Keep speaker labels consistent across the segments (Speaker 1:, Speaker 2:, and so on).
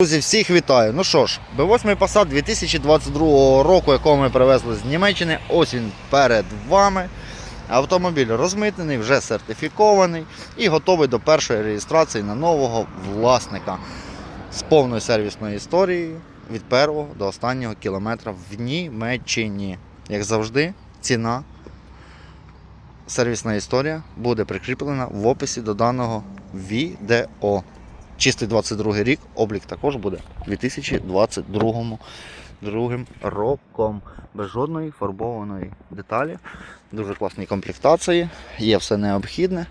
Speaker 1: Друзі, всіх вітаю. Ну що ж, B8 Passat 2022 року, якого ми привезли з Німеччини, ось він перед вами. Автомобіль розмитнений, вже сертифікований і готовий до першої реєстрації на нового власника з повною сервісною історією від першого до останнього кілометра в Німеччині. Як завжди, ціна, сервісна історія буде прикріплена в описі до даного відео. Чистий 22 рік, облік також буде 2022 другим роком. Без жодної фарбованої деталі. Дуже класні комплектації, є все необхідне.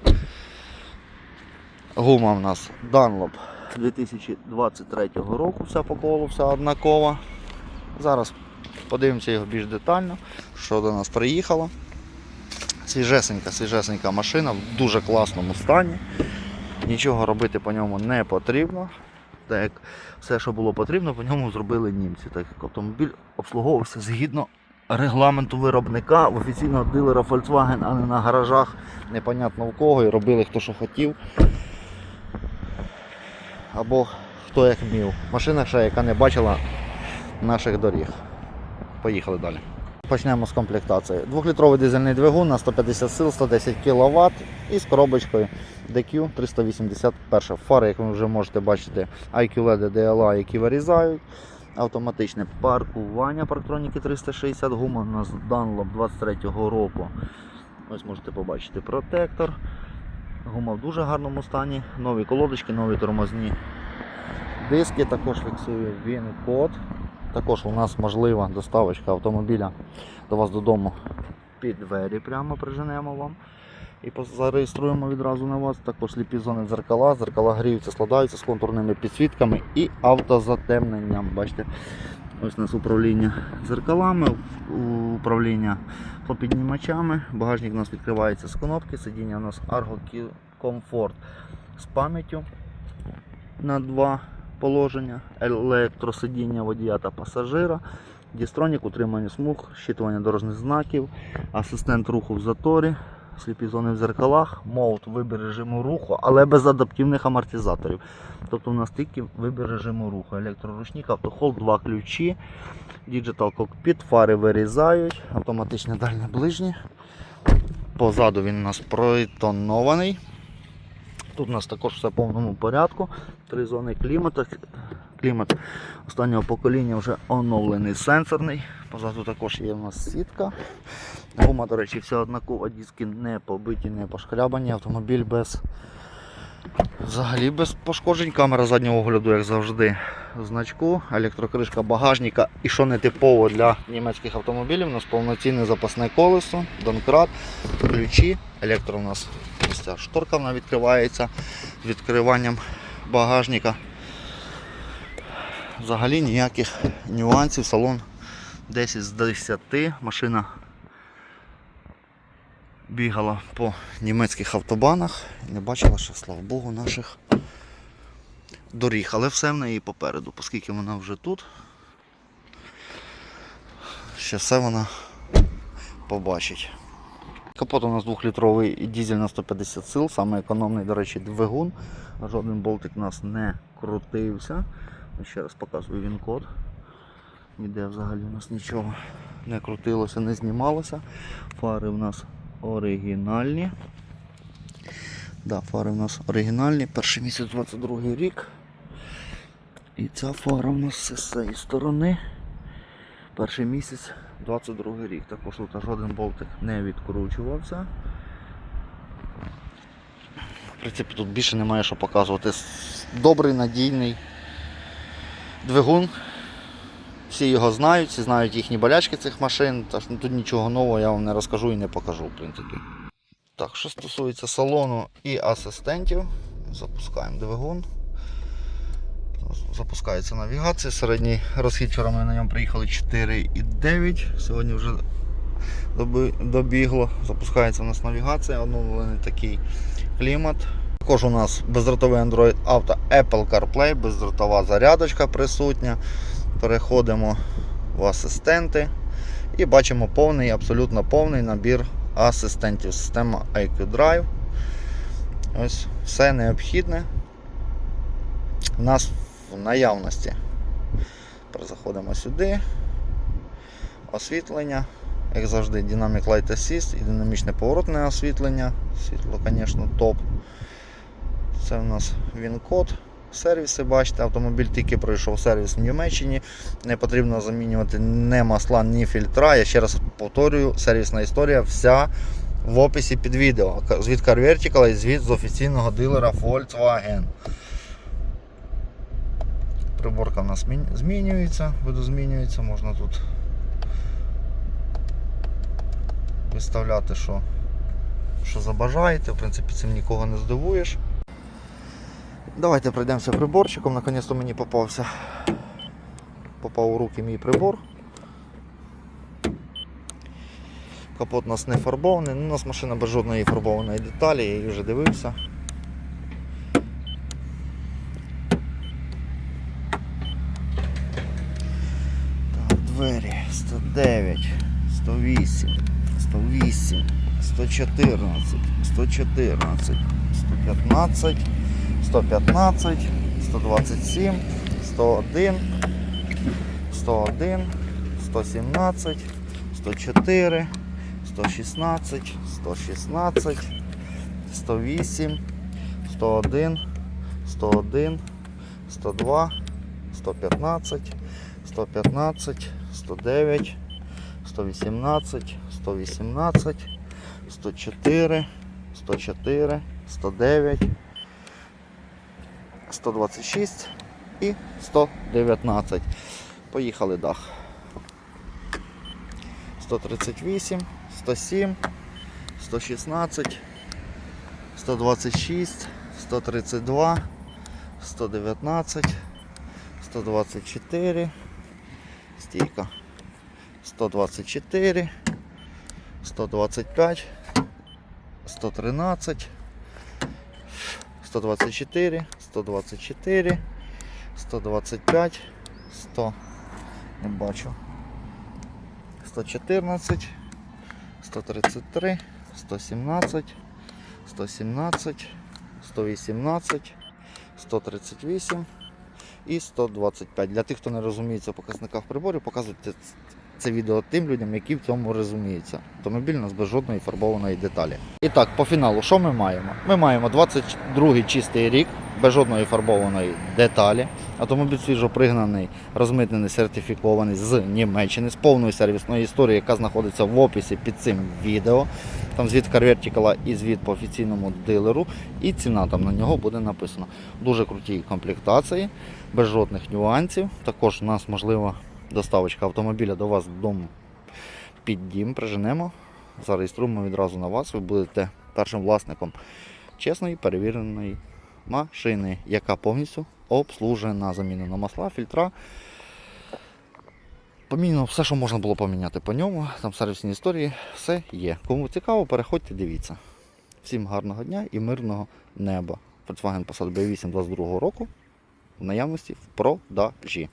Speaker 1: Гума в нас Dunlop 2023 року, вся по колу, вся однакова. Зараз подивимося його більш детально, що до нас приїхало. Свіжесенька, свіжесенька машина в дуже класному стані. Нічого робити по ньому не потрібно. Так як все, що було потрібно, по ньому зробили німці. Так як автомобіль обслуговувався згідно регламенту виробника офіційного дилера Volkswagen, а не на гаражах, непонятно в кого, і робили хто що хотів. Або хто як вмів. Машина ще, яка не бачила наших доріг. Поїхали далі. Почнемо з комплектації. Двохлітровий дизельний двигун на 150 сил, 110 кВт і з коробочкою DQ 381. Фари, як ви вже можете бачити, IQ LED DLA, які вирізають. Автоматичне паркування парктроніки 360 гума у нас Dunlop 23-го року. Ось можете побачити протектор. Гума в дуже гарному стані. Нові колодочки, нові тормозні диски. Також фіксує він код. Також у нас можлива доставочка автомобіля до вас додому під двері прямо приженемо вам. І зареєструємо відразу на вас. Також сліпі зони дзеркала. Дзеркала гріються, складаються з контурними підсвітками і автозатемненням. Бачите, ось у нас управління дзеркалами, управління піднімачами. Багажник у нас відкривається з кнопки, сидіння у нас Argo Comfort з пам'яттю на два положення, електросидіння водія та пасажира, дістронік, утримання смуг, щитування дорожніх знаків, асистент руху в заторі, сліпі зони в зеркалах, мод вибір режиму руху, але без адаптивних амортизаторів. Тобто у нас тільки вибір режиму руху, електроручник, автохол, два ключі, Digital Cockpit, фари вирізають, автоматичне дальнє ближнє. Позаду він у нас пройтонований. Тут у нас також все в повному порядку. Три зони клімату. Клімат останнього покоління вже оновлений сенсорний. Позаду також є у нас сітка. Гума, до речі, вся однакова, диски не побиті, не пошкрябані. Автомобіль без взагалі без пошкоджень. Камера заднього огляду, як завжди, значку, електрокришка багажника. І що не типово для німецьких автомобілів, у нас повноцінне запасне колесо, донкрат, ключі, електро у нас ось ця шторка вона відкривається відкриванням багажника. Взагалі ніяких нюансів. Салон 10 з 10. Машина бігала по німецьких автобанах і не бачила, що, слава Богу, наших доріг. Але все в неї попереду, оскільки вона вже тут. Ще все вона побачить. Капот у нас 2-літровий дізель на 150 сил, саме економний, до речі, двигун. Жоден болтик у нас не крутився. Ще раз показую він код. Ніде взагалі у нас нічого не крутилося, не знімалося. Фари у нас оригінальні. Да, фари у нас оригінальні. Перший місяць 22 рік. І ця фара у нас з цієї сторони. Перший місяць 22 рік. Також тут жоден болтик не відкручувався. В принципі, тут більше немає що показувати. Добрий, надійний двигун. Всі його знають, всі знають їхні болячки цих машин, тож ну, тут нічого нового я вам не розкажу і не покажу, в принципі. Так, що стосується салону і асистентів, запускаємо двигун. Запускається навігація. Середній розхід вчора ми на ньому приїхали 4,9. Сьогодні вже добігло. Запускається у нас навігація, оновлений такий клімат. Також у нас бездротовий Android Auto Apple CarPlay, бездротова зарядочка присутня. Переходимо в асистенти і бачимо повний, абсолютно повний набір асистентів. Система IQ Drive. Ось все необхідне. У нас в наявності. Заходимо сюди. Освітлення. Як завжди, Dynamic Light Assist і динамічне поворотне освітлення. Світло, звісно, топ. Це в нас він-код. Сервіси, бачите, автомобіль тільки пройшов сервіс в Німеччині. Не потрібно замінювати ні масла, ні фільтра. Я ще раз повторюю, сервісна історія вся в описі під відео. Звід Car Vertical і звід з офіційного дилера Volkswagen. Приборка в нас змін- змінюється, видозмінюється, можна тут виставляти, що, що забажаєте. В принципі, цим нікого не здивуєш. Давайте пройдемося приборчиком. Наконець-то мені попався. Попав у руки мій прибор. Капот у нас не фарбований, ну, у нас машина без жодної фарбованої деталі, я її вже дивився. Так, двері 109, 108, 108, 114, 114, 115, 115, 127, 101, 101, 117, 104, 116, 116, 108, 101, 101, 102, 115, 115, 109, 118, 118, 104, 104, 109, 126 і 119. Поїхали дах. 138, 107, 116, 126, 132, 119, 124, стійка, 124, 125, 113, 124, 124, 125, 100, не бачу. 114, 133, 117, 117, 118, 138 і 125. Для тих, хто не розуміється в показниках приборів, показуйте це відео тим людям, які в цьому розуміються. Автомобіль у нас без жодної фарбованої деталі. І так, по фіналу, що ми маємо? Ми маємо 22 чистий рік, без жодної фарбованої деталі. Автомобіль свіжо пригнаний, розмитнений, сертифікований з Німеччини, з повною сервісною історією, яка знаходиться в описі під цим відео. Там звіт Карвертікала і звіт по офіційному дилеру, і ціна там на нього буде написана. Дуже круті комплектації, без жодних нюансів. Також у нас можлива доставочка автомобіля до вас додому під дім. Приженемо, зареєструємо відразу на вас. Ви будете першим власником чесної перевіреної машини, яка повністю обслужена, замінена масла, фільтра. Помінено все, що можна було поміняти по ньому. Там сервісні історії, все є. Кому цікаво, переходьте, дивіться. Всім гарного дня і мирного неба. Volkswagen Passat B8 22 року в наявності в продажі.